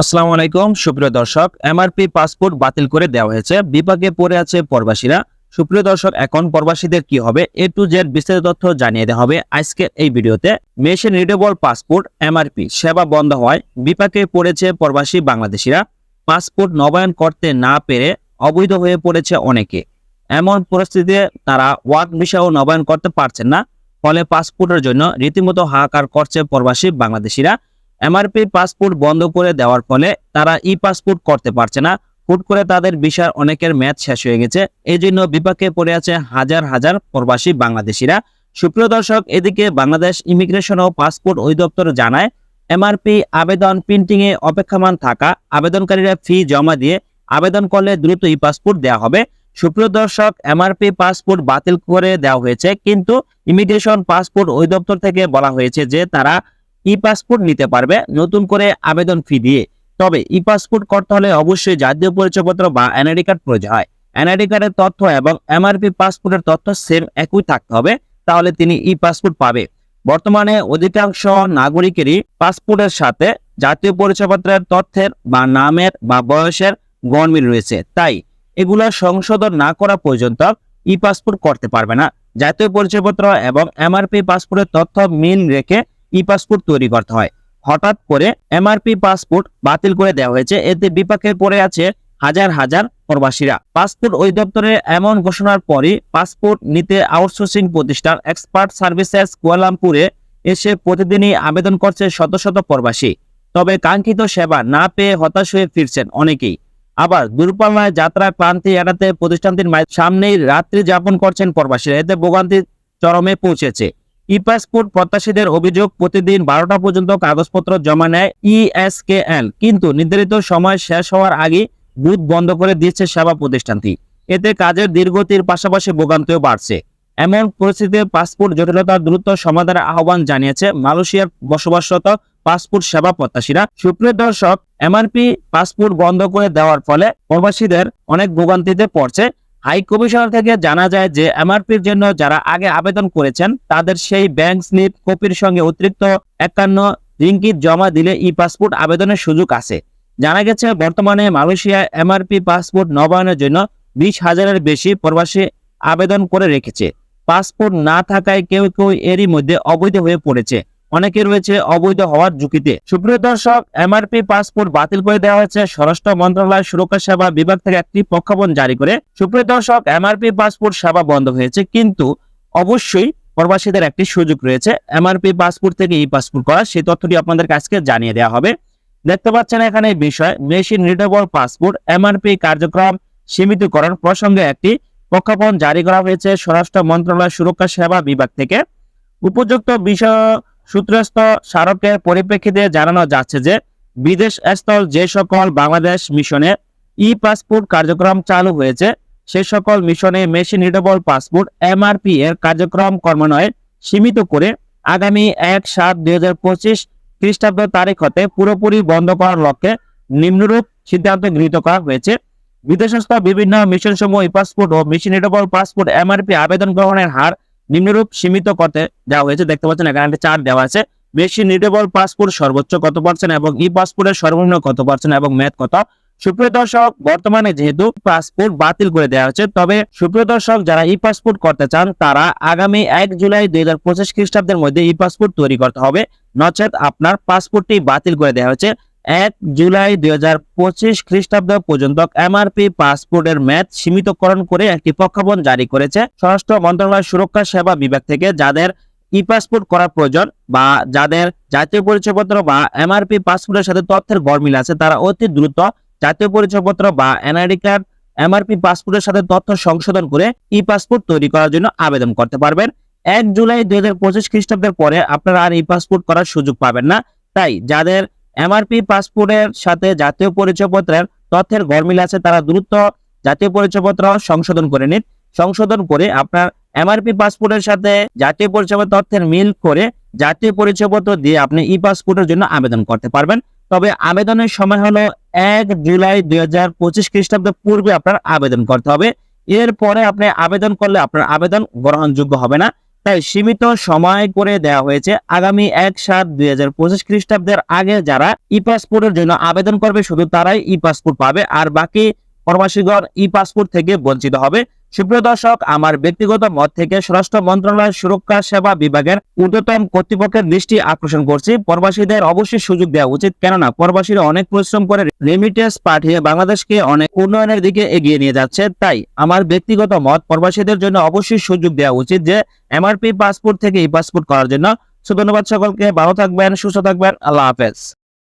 আসসালামু আলাইকুম, সুপ্রিয় দর্শক এমআরপি পাসপোর্ট বাতিল করে দেওয়া হয়েছে। বিপাকে পড়ে আছে প্রবাসীরা। সুপ্রিয় দর্শক, এখন প্রবাসীদের কি হবে? এ টু জেড বিস্তারিত তথ্য জানিয়ে দেওয়া হবে আজকের এই ভিডিওতে। মেশিন রিডেবল পাসপোর্ট এমআরপি সেবা বন্ধ হওয়ায় বিপাকে পড়েছে প্রবাসী বাংলাদেশিরা। পাসপোর্ট নবায়ন করতে না পেরে অবৈধ হয়ে পড়েছে অনেকে। এমন পরিস্থিতিতে তারা ওয়ার্ক ভিসাও নবায়ন করতে পারছেন না। ফলে পাসপোর্টের জন্য রীতিমতো হাহাকার করছে প্রবাসী বাংলাদেশিরা। এমআরপি পাসপোর্ট বন্ধ করে দেওয়ার ফলে তারা ই পাসপোর্ট করতে পারছে না। হুট করে তাদের ভিসার অনেকের ম্যাচ শেষ হয়ে গেছে। এই জন্য বিপাকে পড়ে আছে হাজার হাজার প্রবাসী বাংলাদেশিরা। সুপ্রিয় দর্শক, এদিকে বাংলাদেশ ইমিগ্রেশন ও পাসপোর্ট অধিদপ্তর জানায় এমআরপি আবেদন প্রিন্টিং এ অপেক্ষমান থাকা আবেদনকারীরা ফি জমা দিয়ে আবেদন করলে দ্রুত ই পাসপোর্ট দেওয়া হবে। সুপ্রিয় দর্শক এমআরপি পাসপোর্ট বাতিল করে দেওয়া হয়েছে, কিন্তু ইমিগ্রেশন পাসপোর্ট অধিদপ্তর থেকে বলা হয়েছে যে তারা ই পাসপোর্ট নিতে পারবে নতুন করে আবেদন ফি দিয়ে। তবে ই পাসপোর্ট করতে হলে অবশ্যই জাতীয় পরিচয়পত্র বা এনআইডি কার্ড প্রয়োজন হয়। এনআইডি কার্ডের তথ্য এবং এমআরপি পাসপোর্টের তথ্য সেম একই থাকতে হবে, তাহলে তিনি ই পাসপোর্ট পাবে। বর্তমানে অধিকাংশ নাগরিকেরই পাসপোর্টের সাথে জাতীয় পরিচয়পত্রের তথ্যের বা নামের বা বয়সের গণমিল রয়েছে। তাই এগুলো সংশোধন না করা পর্যন্ত ই পাসপোর্ট করতে পারবে না। জাতীয় পরিচয়পত্র এবং এমআরপি পাসপোর্টের তথ্য মিল রেখে ই পাসপোর্ট তৈরি করতে হয়। হঠাৎ করে এমআরপি পাসপোর্ট বাতিল করে দেওয়া হয়েছে। এতে বিপাকে পড়ে আছে হাজার হাজার প্রবাসীরা। পাসপোর্ট অধিদপ্তরের এমন ঘোষণার পরই পাসপোর্ট নিতে আউটসোর্সিং প্রতিষ্ঠান এক্সপার্ট সার্ভিসেস কুয়ালামপুরে এসে প্রতিদিনই আবেদন করছে শত শত প্রবাসী। তবে কাঙ্ক্ষিত সেবা না পেয়ে হতাশ হয়ে ফিরছেন অনেকেই। আবার দূরপাল্লায় যাত্রায় ক্লান্তি এড়াতে প্রতিষ্ঠানটির সামনেই রাত্রি যাপন করছেন প্রবাসীরা। এতে ভোগান্তি চরমে পৌঁছেছে। ই পাসপোর্ট প্রত্যাশীদের অভিযোগ, প্রতিদিন বারোটা পর্যন্ত কাগজপত্র জমা নেয় ইএসকেএল কিন্তু নির্ধারিত সময় শেষ হওয়ার আগে বুথ বন্ধ করে দিচ্ছে সেবা প্রতিষ্ঠানটি। এতে কাজের দীর্ঘতির পাশাপাশি ভোগান্তিও বাড়ছে। এমন পরিস্থিতিতে পাসপোর্ট জটিলতার দ্রুত সমাধানের আহ্বান জানিয়েছে মালয়েশিয়ার বসবাসরত পাসপোর্ট সেবা প্রত্যাশীরা। সুপ্রিয় দর্শক, এমআরপি পাসপোর্ট বন্ধ করে দেওয়ার ফলে প্রবাসীদের অনেক ভোগান্তিতে পড়ছে। হাই কমিশনার থেকে জানা যায় যে এমআরপির জন্য যারা আগে আবেদন করেছেন, তাদের সেই ব্যাংক স্লিপ কপির সঙ্গে অতিরিক্ত একান্ন রিঙ্কিট জমা দিলে ই পাসপোর্ট আবেদনের সুযোগ আছে। জানা গেছে, বর্তমানে মালয়েশিয়া এমআরপি পাসপোর্ট নবায়নের জন্য বিশ হাজারের বেশি প্রবাসী আবেদন করে রেখেছে। পাসপোর্ট না থাকায় কেউ কেউ এরই মধ্যে অবৈধ হয়ে পড়েছে। অনেকে রয়েছে অবৈধ হওয়ার ঝুঁকিতে। সুপ্রিয় দর্শক এমআরপি পাসপোর্ট বাতিল করে দেওয়া হয়েছে। স্বরাষ্ট্র মন্ত্রণালয় সুরক্ষা সেবা বিভাগ থেকে একটি প্রজ্ঞাপন জারি করে। সুপ্রিয় দর্শক এমআরপি পাসপোর্ট সেবা বন্ধ হয়েছে, কিন্তু অবশ্যই প্রবাসীদের একটি সুযোগ রয়েছে। এমআরপি পাসপোর্ট থেকে ই পাসপোর্ট করা, সেই তথ্যটি আপনাদের কাছকে জানিয়ে দেওয়া হবে। দেখতে পাচ্ছেন এখানে বিষয়, মেশিন রিডেবল পাসপোর্ট এমআরপি কার্যক্রম সীমিতকরণ প্রসঙ্গে একটি প্রজ্ঞাপন জারি করা হয়েছে স্বরাষ্ট্র মন্ত্রণালয় সুরক্ষা সেবা বিভাগ থেকে। উপযুক্ত বিষয় সূত্রস্থ স্মারকের পরিপ্রেক্ষিতে জানানো যাচ্ছে যে বিদেশ স্থল যে সকল বাংলাদেশ মিশনে ই পাসপোর্ট কার্যক্রম চালু হয়েছে, সে সকল মিশনে মেশিন রিডেবল পাসপোর্ট এমআরপি এর কার্যক্রম কর্মান্বয়ে সীমিত করে আগামী এক সাত দুই হাজার পঁচিশ খ্রিস্টাব্দ তারিখ হতে পুরোপুরি বন্ধ করার লক্ষ্যে নিম্নরূপ সিদ্ধান্ত গৃহীত করা হয়েছে। বিদেশস্থ বিভিন্ন মিশন সমূহ ই পাসপোর্ট ও মেশিন রিডেবল পাসপোর্ট এমআরপি আবেদন গ্রহণের হার নিম্নরূপ সীমিত করতে দেওয়া হয়েছে। দেখতে পাচ্ছেন, এখানে একটা চার্ট দেওয়া আছে। বেশি রিডেবল পাসপোর্ট সর্বোচ্চ কত পার্সেন্ট এবং ই পাসপোর্টের সর্বনিম্ন কত পার্সেন্ট এবং ম্যাথ কত? সুপ্রিয় দর্শক, বর্তমানে যেহেতু পাসপোর্ট বাতিল করে দেওয়া হচ্ছে তবে সুপ্রিয় দর্শক, যারা ই পাসপোর্ট করতে চান, তারা আগামী এক জুলাই দুই হাজার পঁচিশ খ্রিস্টাব্দের মধ্যে ই পাসপোর্ট তৈরি করতে হবে। নচেত আপনার পাসপোর্টটি বাতিল করে দেওয়া হচ্ছে এক জুলাই দুই হাজার পঁচিশ খ্রিস্টাব্দ পর্যন্ত এমআরপি পাসপোর্টের ম্যাচ সীমিতকরণ করে একটি প্রজ্ঞাপন জারি করেছে স্বরাষ্ট্র মন্ত্রণালয় সুরক্ষা সেবা বিভাগ থেকে, যাদের ই পাসপোর্ট করা প্রয়োজন বা যাদের জাতীয় পরিচয়পত্র বা এমআরপি পাসপোর্টের সাথে তথ্যের গড়মিল আছে, তারা অতি দ্রুত জাতীয় পরিচয়পত্র বা এনআইডি কার্ড, এমআরপি পাসপোর্টের সাথে তথ্য সংশোধন করে ই পাসপোর্ট তৈরি করার জন্য আবেদন করতে পারবেন। এক জুলাই দুই হাজার পঁচিশ খ্রিস্টাব্দের পরে আপনারা আর ই পাসপোর্ট করার সুযোগ পাবেন না। তাই যাদের এমআরপি পাসপোর্টের সাথে জাতীয় পরিচয়পত্রের তথ্যের গরমিল আছে, তারা দ্রুত জাতীয় পরিচয়পত্র সংশোধন করে নিন। সংশোধন করে আপনার এমআরপি পাসপোর্টের সাথে জাতীয় পরিচয়পত্র তথ্যের মিল করে জাতীয় পরিচয়পত্র দিয়ে আপনি ই পাসপোর্টের জন্য আবেদন করতে পারবেন। তবে আবেদনের সময় হলো এক জুলাই দুই হাজার পঁচিশ খ্রিস্টাব্দের পূর্বে আপনার আবেদন করতে হবে। এরপরে আপনি আবেদন করলে আপনার আবেদন গ্রহণযোগ্য হবে না। তাই সীমিত সময় করে দেওয়া হয়েছে আগামী এক সাত দুই হাজার পঁচিশ খ্রিস্টাব্দের আগে যারা ই পাসপোর্টের জন্য আবেদন করবে, শুধু তারাই ই পাসপোর্ট পাবে। আর বাকি প্রবাসীগণ ই পাসপোর্ট থেকে বঞ্চিত হবে। সুপ্রিয় দর্শক, আমার ব্যক্তিগত মত থেকে স্বরাষ্ট্র মন্ত্রণালয় সুরক্ষা সেবা বিভাগের ঊর্ধ্বতন কর্তৃপক্ষের দৃষ্টি আকর্ষণ করছি। প্রবাসীদের অবশ্যই সুযোগ দেওয়া উচিত, কেননা প্রবাসীরা অনেক পরিশ্রম করে রেমিটেন্স পাঠিয়ে বাংলাদেশকে অনেক উন্নয়নের দিকে এগিয়ে নিয়ে যাচ্ছে। তাই আমার ব্যক্তিগত মত, প্রবাসীদের জন্য অবশ্যই সুযোগ দেওয়া উচিত যে এমআরপি পাসপোর্ট থেকে ই পাসপোর্ট করার জন্য। সো, ধন্যবাদ সকলকে, ভালো থাকবেন, সুস্থ থাকবেন, আল্লাহ হাফেজ।